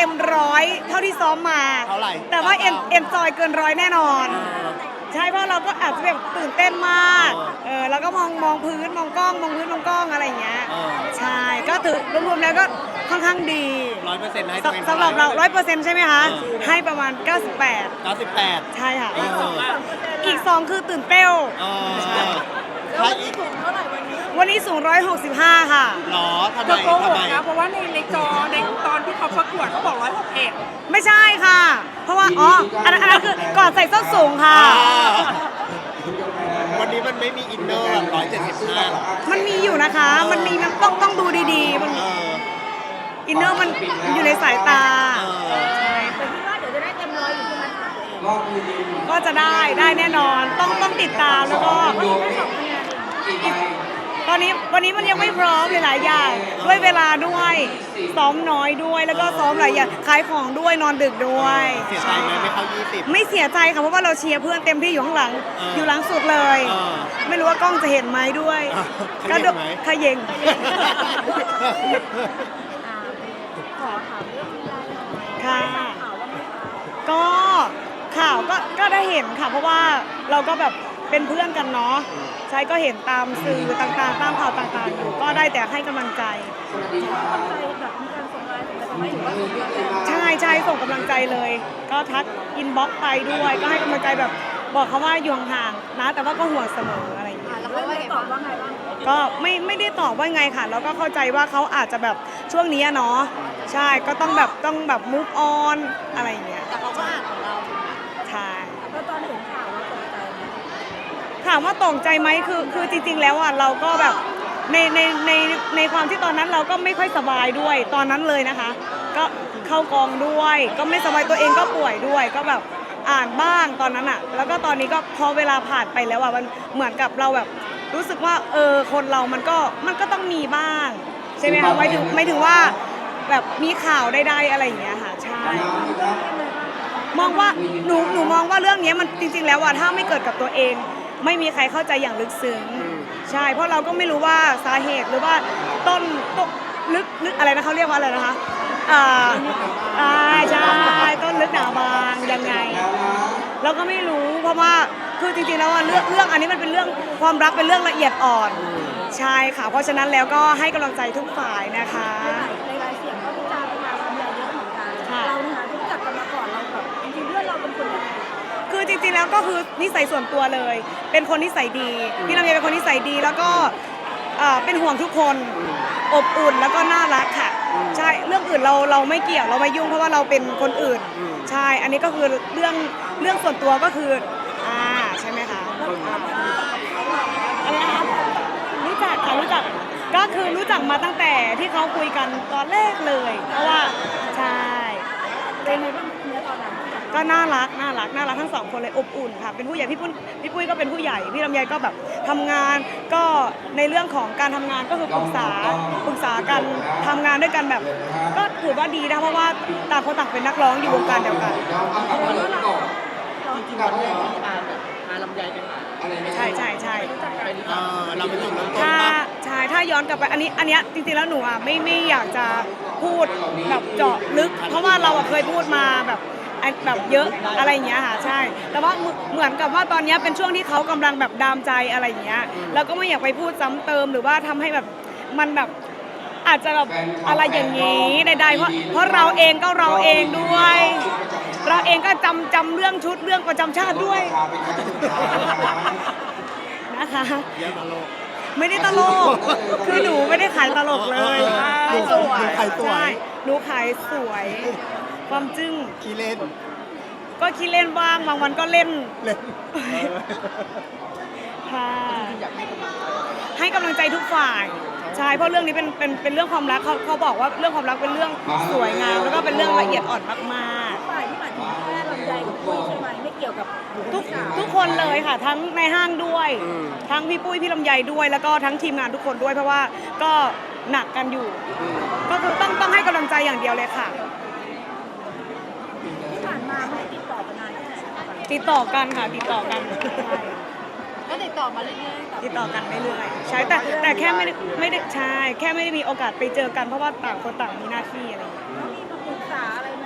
เต็มร้อยเท่าที่ซ้อมมาเท่าไหร่ แต่ว่าเอ็นเอ็นจอยเกินร้อยแน่นอน ใช่เพราะเราก็อาจจะแบบตื่นเต้นมากเออแล้วก็มองมองพื้นมองกล้องมองพื้นมองกล้องอะไรอย่างเงี้ยเออ ใช่ก็ถือรวมๆแล้วก็ค่อนข้างดีร้อยเปอร์เซ็นต์ให้สตัวเองสำหรับเราร้อยเปอร์เซ็นต์ใช่ไหมคะเออให้ประมาณ 98 เก้าสิบแปดใช่ค่ะเอออีก2คือตื่นเต้น เออถ้าอีกวัน นี้สูง 165 ค่ะ หรอทำไมจะโกหทำกไม นะเพราะว่าในในจอในตอนที่เขาประกวดเขาบอกร้อยหกเอ็ดไม่ใช่ค่ะ เพราะว่า อ๋อ อันนั้นอันนั้นคือก่อนใส่ส้นสูงค่ะ อ่าวันนี้มันไม่มีอินเนอร์แบบร้อยเจ็ดสิบห้าหรอมันมีอยู่นะคะ มันมีมันต้องต้องดูดีๆ มันเอออินเนอร์มันอยู่ในสายตา เออแต่คิดว่าเดี๋ยวจะได้เต็มร้อยอยู่ใช่ไหมก็จะได้ได้แน่นอน ต้องต้องติดตามแล้วก็ ตอนนี้วันนี้มันยังไม่พร้อมหลายๆอย่างด้วยเวลาด้วยซ้อมน้อยด้วยแล้วก็ซ้อมหลายอย่างขายของด้วยนอนดึกด้วยเสียใจไหมไม่เข้ายี่สิบ ไม่เสียใจค่ะเพราะว่าเราเชียร์เพื่อนเต็มที่อยู่ข้างหลังเออออยู่หลังสุดเลย เออไม่รู้ว่ากล้องจะเห็นไหมด้วยเออก็เขย่งไหม ขย่งขอถามเรื่องนี้ได้หน่อยค่ะข่าวว่าไม่ข่าวก็ข่าวก็ก็ได้เห็นค่ะ เพราะว่าเราก็แบบ เป็นเพื่อนกันเนาะใช่ก็เห็นตามสื่อต่างๆ ตามข่าวต่างๆอยู่ก็ได้แต่ให้กำลังใจใจแบบมีการส่งไลน์ส่งอะไรมาไหมหรือว่าส่งอะไรใช่ใช่ส่งกำลังใจเลย ก็ทักอินบ็อกซ์ไปด้วย ก็ให้กำลังใจแบบบอกเขาว่าอยู่ห่างๆนะ แต่ว่าก็ห่วงเสมออะไรอย่างเงี้ยแล้วเขาได้ตอบว่าไงบ้างก็ไม่ไม่ได้ตอบว่าไงค่ะ แล้วก็เข้าใจว่าเขาอาจจะแบบช่วงนี้อะเนาะใช่ก็ต้องแบบต้องแบบ move on อะไรอย่างเงี้ย แต่เขาก็อ่านของเรา ใช่ แล้วตอนเห็นข่าวเราตกใจไหม ถามว่าตกใจไหมคือคือจริง ๆ แล้วอะเราก็แบบในในในในความที่ตอนนั้นเราก็ไม่ค่อยสบายด้วยตอนนั้นเลยนะคะ ก็เข้ากองด้วย ก็ไม่สบายตัวเองก็ป่วยด้วย ก็แบบอ่านบ้างตอนนั้นอะ แล้วก็ตอนนี้ก็พอเวลาผ่านไปแล้วอะมันเหมือนกับเราแบบรู้สึกว่าเออคนเรามันก็มันก็ต้องมีบ้าง ใช่ไหมคะไม่ถึงไม่ถึงว่าแบบมีข่าวใดๆอะไรอย่างเงี้ยค่ะใช่ มองว่าหนูหนูมองว่าเรื่องนี้มันจริง ๆ แล้วอะถ้าไม่เกิดกับตัวเอง ไม่มีใครเข้าใจอย่างลึกซึ้งใช่ เพราะเราก็ไม่รู้ว่าสาเหตุหรือว่าต้นต้นลึกลึกอะไรนะเขาเรียกว่าอะไรนะคะอ่าอ่าใช่ต้นลึกหนาบางยังไง เราก็ไม่รู้เพราะว่าคือจริงๆแล้วอะเรื่องเรื่องอันนี้มันเป็นเรื่องความรักเป็นเรื่องละเอียดอ่อนใช่ค่ะเพราะฉะนั้นแล้วก็ให้กำลังใจทุกฝ่ายนะคะ จริงๆแล้วก็คือนิสัยส่วนตัวเลย เป็นคนนิสัยดีพี่ลำไยเป็นคนนิสัยดีแล้วก็เอ่อเป็นห่วงทุกคนอบอุ่นแล้วก็น่ารักค่ะ ใช่เรื่องอื่นเราเราไม่เกี่ยวเราไม่ยุ่งเพราะว่าเราเป็นคนอื่น ใช่ อันนี้ก็คือเรื่องเรื่องส่วนตัวก็คืออ่าใช่ไหมคะอะไรนะคะรู้จักค่ะรู้จักก็คือรู้จักมาตั้งแต่ที่เขาคุยกันตอนแรกเลย เพราะว่าใช่ เป็น ก็น่ารักน่ารักน่ารักทั้งสองคนเลยอบอุ่นค่ะเป็นผู้ใหญ่พี่ปุ้นพี่ปุ้ยก็เป็นผู้ใหญ่พี่ลำไยก็แบบทำงาน ก็ในเรื่องของการทำงานก็คือปรึกษาปรึกษากันทำงานด้วยกันแบบ ก็ถือว่าดีนะเพราะว่าต่างคนต่างเป็นนักร้องอยู่วงการเดียวกันใช่ใช่ใช่เออเราเป็นจุดเริ่มต้นถ้าปะใช่ถ้าย้อนกลับไปอันนี้อันเนี้ยจริงๆแล้วหนูอะไม่ไม่อยากจะพูดแบบเจาะลึก เพราะว่าเราอะเคยพูดมาแบบไอ้ แบบเยอะอะไรอย่างเงี้ยค่ะใช่ แต่ว่าเหมือนเหมือนกับว่าตอนเนี้ยเป็นช่วงที่เขากำลังแบบดามใจอะไรอย่างเงี้ยเราก็ไม่อยากไปพูดซ้ำเติมหรือว่าทำให้แบบมันแบบอาจจะแบบอะไรอย่างงี้ใดๆเพราะเพราะเราเองก็เราเองด้วย เราเองก็จำจำเรื่องชุดเรื่องประจำชาติด้วยนะคะ เยอะมาโลก ไม่ได้ตลก คือหนูไม่ได้ขายตลกเลยเออหนูหนูขายสวย ใช่หนูขายสวย ความจึ้งขี้เล่นก็คิดเล่นบ้างบางวันก็เล่นเล่นค่ะให้กำลังใจทุกฝ่ายใช่เพราะเรื่องนี้เป็นเป็นเป็นเรื่องความรักเขาเขาบอกว่าเรื่องความรักเป็นเรื่องสวยงามแล้วก็เป็นเรื่องละเอียดอ่อนมากฝ่ายที่หมายถึงแค่ลำไยกับปุ้ยใช่ไหมไม่เกี่ยวกับๆ ทุกทุกคนเลยค่ะ ทั้งในห้างด้วย ทั้งพี่ปุ้ยพี่ลำไยด้วย แล้วก็ทั้งทีมงานทุกคนด้วยเพราะว่าก็หนักกันอยู่ ก็คือต้องต้องให้กำลังใจอย่างเดียวเลยค่ะ ที่ผ่านมาไม่ได้ติดต่อกันนานแค่ไหนคะ ติดต่อกันค่ะติดต่อกัน ก็ติดต่อมาเรื่อยๆแต่ติดต่อกันเรื่อยๆใช่แต่แต่แค่ไม่ได้ไม่ได้ใช่แค่ไม่ได้มีโอกาสไปเจอกันเพราะว่าต่างคนต่างมีหน้าที่อะไรอย่างเงี้ยก็มีมาปรึกษาอะไรไหม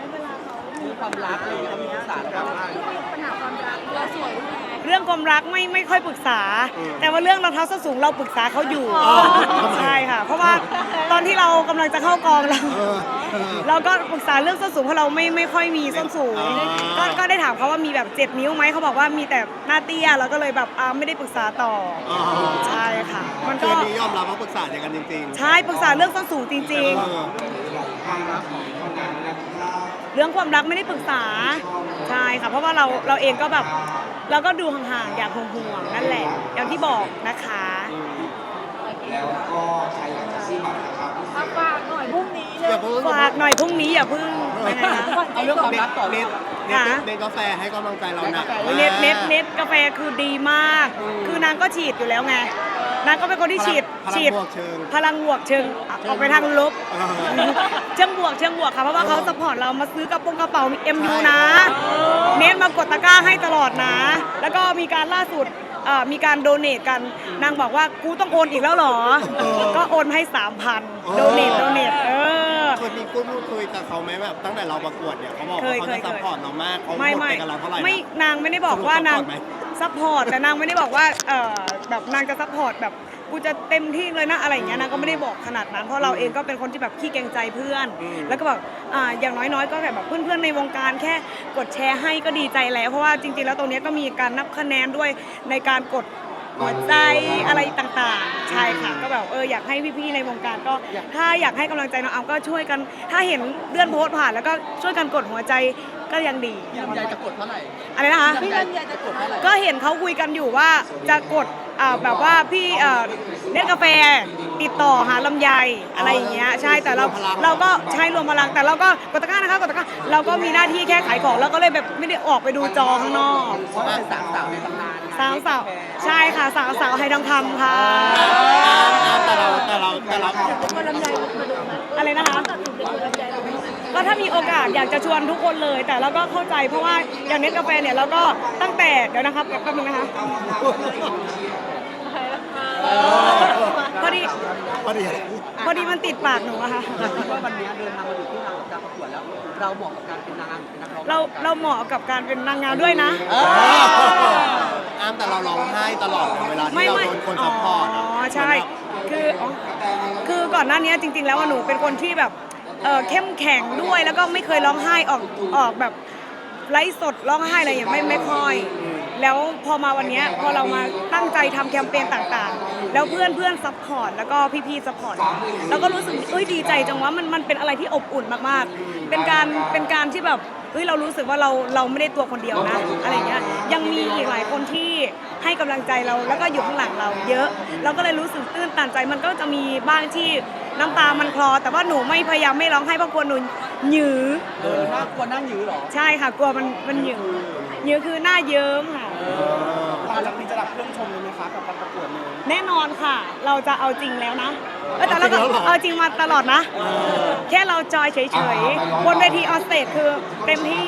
รื่องความรักอะไรอย่างเงี้ยเขามีปรึกษาเราบ้างปัญหาความรักเราสวยด้วยไงเรื่องความรักไม่ไม่ค่อยปรึกษา แต่ว่าเรื่องรองเท้าส้นสูงเราปรึกษาเขาอยู่ใช่ค่ะ เพราะว่าตอนที่เรากำลังจะเข้ากองเรา เราก็ปรึกษาเรื่องส้นสูงเพราะเราไม่ไม่ค่อยมีส้นสูงก็ก็ได้ถามเขาว่ามีแบบเจ็ดนิ้วไหมเขาบอกว่ามีแต่หน้าเตี้ยเราก็เลยแบบอ่าไม่ได้ปรึกษาต่ออ๋อใช่ค่ะ มันคืก็นนี้ยอมรับว่าปรึกษาอย่างกันจริงๆใช่ปรึกษาเรื่องส้นสูงจริงเออๆเรื่องความรักไม่ได้ปรึกษาใช่ค่ะ เพราะว่าเราเราเองก็แบบเราก็ดูห่างๆ อยากห่วงๆนั่นแหละ อย่างที่บอกนะคะมาฝากหน่อยพรุ่งนี้เล อย่าย เพิ่ง ฝากหน่อยพรุ่งนี้อย่าเพึ่งยังไงคะเอาเรื่องความรักต่อเน็ตเน็ตค่ะเน็ตกาแฟให้กำลังใจเราหนักเน็ตเน็ตเน็ตกาแฟคือดีมาก คือนางก็ฉีดอยู่แล้วไงนางก็เป็นคนที่ฉีดพลังฉีดบวกเชิงพลังบวกเชิงออกไปทางลบเออเชิงบวกเชิงบวกค่ะเพราะว่าเขาสปอร์ตเรามาซื้อกระโปรงกระเป๋า MU นะ เน็ตมากดตะกร้าให้ตลอดนะ แล้วก็มีการล่าสุดเอ่อมีการโดเนทกันนางบอกว่ากูต้องโอนอีกแล้วเหรอ ก็โอนให้3,000โดเนทโดเนทเออเค ยมีพูดพูดคุยกับเขาไหมแบบตั้งแต่เราประกวดเนี่ยเขาบอกเคว่ายเขาจะเคยซัพพอร์ตเรามากเขาหมไม่ดไม่ไปกับเราเท่าไหร่นะไม่นางไม่ได้บอกว่านางสรุปซัพพอร์ตไหมซัพพอร์ตแต่นางไม่ได้บอกว่าเออแบบนางจะซัพพอร์ตแบบกูจะเต็มที่เลยนะอะไรอย่างเงี้ยนางก็ไม่ได้บอกขนาดนั้นเพราะเราเองก็เป็นคนที่แบบขี้เกรงใจเพื่อน แล้วก็แบบอ่าอย่างน้อยๆ ก็แบบเพื่อนๆในวงการแค่กดแชร์ให้ก็ดีใจแล้ว เพราะว่าจริงๆแล้วตรงเนี้ยก็มีการนับคะแนนด้วยในการกด หัวใจอะไรต่างๆ ใช่ค่ะ ก็แบบเอออยากให้พี่ๆในวงการก็ถ้าอยากให้กำลังใจน้องอามก็ช่วยกัน ถ้าเห็นเลื่อนโพสต์ผ่านแล้วก็ช่วยกันกดหัวใจก็ยังดีพี่ลำไยจะกดเท่าไหร่อะไรนะคะ พี่ลำไยจะกดเท่าไหร่ก็เห็นเขาคุยกันอยู่ว่าจะกด อ่าแบบว่าพี่เอ่อเน็ตกาแฟติดต่อหาลำไยอะไรอย่างเงี้ยใช่แต่เราเราก็ใช้รวมพลังแต่เราก็กดตะกร้านะคะกดตะกร้าเราก็มีหน้าที่แค่ขายของเราก็เลยแบบไม่ได้ออกไปดูจอข้างนอกเพราะว่าเป็นสามสาวในตำนานสาวสาวใช่ค่ะสาวสาวไฮทองคำค่ะ แต่เราแต่เราแต่เรา คนลำไย ก็ถ้ามีโอกาสอยากจะชวนทุกคนเลย แต่เราก็เข้าใจเพราะว่าอย่างเน็ตกาแฟเนี่ยเราก็ตั้งแต่เดี๋ยวนะครับแป๊บนึงนะคะพอดีพอดีพอดีมันติดปากหนูอะค่ะคิดว่าวันนี้เดินทางมาถึงที่ทางของการประกวดแล้วเราเหมาะกับการเป็นนางงามหรือเป็นนักร้องเราเราเหมาะกับการเป็นนางงามด้วยนะอ้ามแต่เราร้องไห้ตลอดเลยเวลาที่เราโดนคนซัพพอร์ตอ๋อะอใช่คืออ๋อคือก่อนหน้านี้จริง ๆ แล้วว่าหนูเป็นคนที่แบบ เออเข้มแข็งด้วยแล้วก็ไม่เคยร้องไห้ออกออกแบบไลฟ์สดร้องไห้อะไรอย่างไม่ไม่ค่อย แล้วพอมาวันเนี้ยพอเรามาตั้งใจทำแคมเปญต่างๆ แล้วเพื่อนเพื่อนซัพพอร์ตแล้วก็พี่ๆซัพพอร์ตแล้วก็รู้สึกเอ้ยดีใจจังว่ามันมันเป็นอะไรที่อบอุ่นมากๆ เป็นการเป็นการที่แบบ เฮ้ยเรารู้สึกว่าเราเราไม่ได้ตัวคนเดียวนะอะไรเงี้ยยังมีอีกหลายคนที่ให้กำลังใจเราแล้วก็อยู่ข้างหลังเรา เยอะเราก็เลยรู้สึกตื้นตันใจมันก็จะมีบ้างที่น้ำตามันคลอ แต่ว่าหนูไม่พยายามไม่ร้องไห้เพราะกลัวหนูหยือเออน่ากลัวนั่งยื้อเหรอใช่ค่ะกลัวมันมันหยือหยือคือหน้าเยิ้มค่ะ หลังนี้จะรับเครื่องชมเลยไหมคะกับการประกวดเลยแน่นอนค่ะ เราจะเอาจริงแล้วนะเออแต่เราก็เอาจริงมาตลอดนะ แค่เราจอยเฉยๆ บนเวทีออนสเตจคือเต็มที่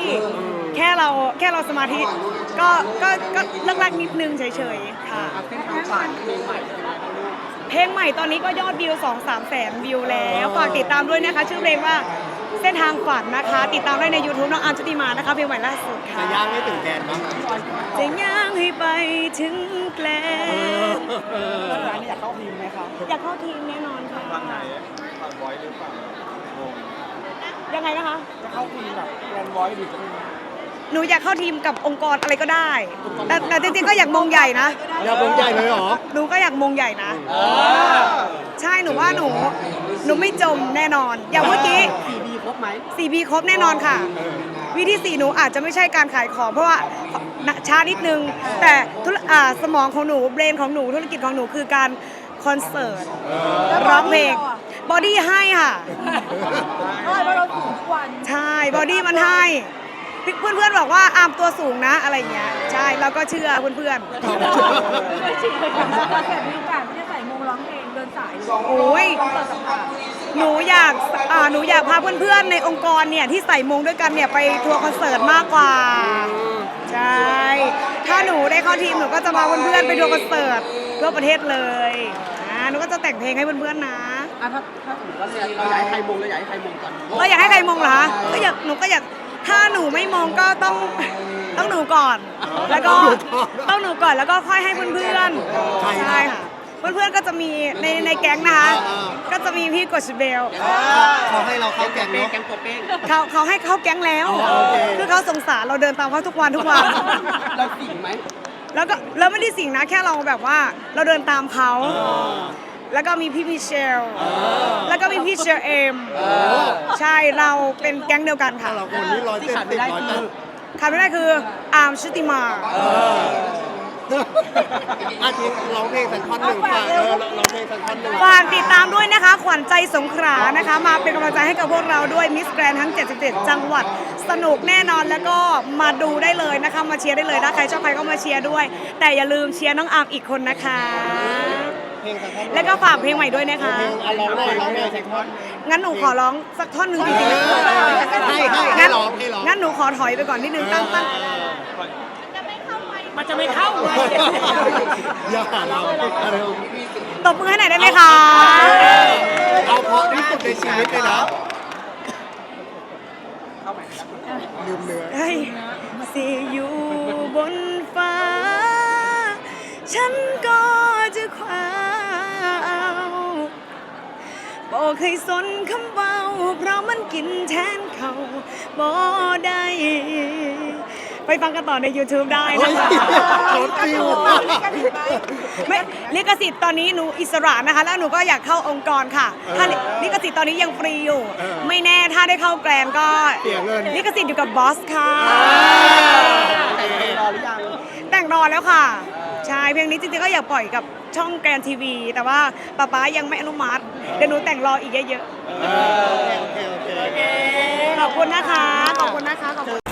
แค่เราแค่เราสมาธิ ก็ก็ก็เลิกลักนิดนึงเฉยๆ ค่ะเส้นทางผ่านเพลงใหม่เป็นไงบ้างลูกเพลงใหม่ตอนนี้ก็ยอดวิว2 3แสนวิวแล้ว ฝากติดตามด้วยนะคะ ชื่อเพลงว่า เส้นทางฝันนะคะ ติดตามได้ใน YouTube น้องอาร์มชุติมานะคะเพลงใหม่ล่าสุดค่ะจะย่างให้ถึงแกนมั้งจะย่างให้ไปถึงแกลนร้านนี้อยากเข้าทีมไหมคะอยากเข้าทีมแน่นอนค่ะฝั่งไหนฝั่งบอยหรือฝั่งยังไงนะคะ จะเข้าทีมแบบแกรนด์บอยหรือจะเป็นหนูอยากเข้าทีมกับองค์กรอะไรก็ได้ แต่แต่จริงๆก็อยากมงใหญ่นะอย่าเพิ่งใหญ่เลยเหรอ หนูก็อยากมงใหญ่นะใช่หนูว่าหนู หนูไม่จมแน่นอน อย่างเมื่อกี้สี่บีครบ ไหม 4 b ครบแน่นอนค่ะ วิธีสี่หนูอาจจะไม่ใช่การขายของ เพราะว่าช้านิดนึง แต่ธุรอ่าสมองของหนูเบรนของหนูธุรกิจของหนูคือการคอนเสิร์ตร้องเพลงบอดี้ให้ค่ะเออเพราะเราสูงทุกวัน ใช่บอดี้มันให้เพื่อนๆบอกว่าอามตัวสูงนะอะไรอย่างเงี้ยใช่เราก็เชื่อเพื่อนไม่ชินเลยค่ะแบบมีโอกาสไม่ได้ใส่ นสายๆโอ้ยเปิดสัมผัสหนูอยากอ่าหนูอยากพาเพื่อนๆในองค์กรเนี่ยที่ใส่มงด้วยกันเนี่ยไปทัวร์คอนเสิร์ตมากกว่าใช่ถ้าหนูได้เข้าทีมหนูก็จะพาเพื่อนๆไปทัวร์คอนเสิร์ตทั่วประเทศเลยอ่าหนูก็จะแต่งเพลงให้เพื่อนๆนะอะถ้าถ้าสมมติว่าเราอยากให้ใครมงเราอยากให้ใครมงตอนนี้เราอยากให้ใครมงเหรอคะก็อยากหนูก็อยากถ้าหนูไม่มองก็ต้องต้องหนูก่อน แล้วก็ต้องหนูก่อนแล้วก็ค่อยให้เพื่อนๆใครนะใช่ค่ะ เพื่อนๆก็จะมีในในแก๊งนะคะอ่าก็จะมีพี่กดชเบลเขาให้เราเข้าแกงเป้เนาะ แกงตัวเป้งเขาเขาให้เข้าแก๊งแล้วอ๋อโอเค คือเขาสงสารเราเดินตามเขาทุกวันทุกวัน เราสิงไหมแล้วก็แล้วไม่ได้สิ่งนะแค่เราแบบว่าเราเดินตามเขา แล้วก็มีพี่มิเชล แล้วก็มีพี่เชลเอม ใช่เราเป็นแก๊งเดียวกันค่ะ เราคนนี้ร้อยที่เจ็ดขาดสิไม่บได้ร้อยคืแปอดขาดไม่ได้คืออาร์มชุติมา อาทิตย์ร้องเพลงสักท่อนหนึ่งฝากเออร้องเพลงสักท่อนหนึ่งฝากติดตามด้วยนะคะ ขวัญใจสงขลานะคะ มาเป็นกำลังใจให้กับพวกเราด้วยมิสแกรนทั้ง 77 จังหวัด สนุกแน่นอนแล้วก็มาดูได้เลยนะคะ มาเชียร์ได้เลยถ้าใครชอบใครก็มาเชียร์ด้วย แต่อย่าลืมเชียร์น้องอาร์มอีกคนนะคะ เพลงสักท่อนหนึ่งแล้วก็ฝากเพลงใหม่ด้วยนะคะ เพลงอะร้องหน่อยร้องหน่อยสักท่อน งั้นหนูขอร้องสักท่อนหนึ่งจริงๆนะให้ให้ให้งั้นร้องให้ร้อง งั้นหนูขอถอยไปก่อนนิดนึงตั้งตั้ง มันจะไม่เข้าเลยอย่าหาเราอะไรตบมือให้หน่อยได้ไหมคะ เอาเพราะที่สุดในชีวิตเลยนะเข้าใหม่นะครับลืมเนื้อ เฮ้ยสิอยู่บนฟ้า ฉันก็จะคว้าเอาบอกให้สนคำเบา เพราะมันกินแทนเขาบ่ได้ ไปฟังกันต่อใน YouTube ได้เฮ้นะยคะช็อตฟิว ไม่ลิขสิทธิ์ตอนนี้หนูอิสระนะคะ แล้วหนูก็อยากเข้าองค์กรค่ะถ้าลิขสิทธิ์ตอนนี้ยังฟรีอยู่เออไม่แน่ถ้าได้เข้าแกรนก็เสียเงิน ลิขสิทธิ์อยู่กับบอสค่ะแต่งเพลงรอหรือยังแต่งรอแล้วค่ะ ใช่เพลงนี้จริงๆก็อยากปล่อยกับช่องแกรนทีวี แต่ว่าป๊าป๊ายังไม่อนุมัติเดี๋ยวหนูแต่งรออีกเยอะโอเคโอเคโอเคๆขอบคุณนะคะ ขอบคุณนะคะขอบคุณ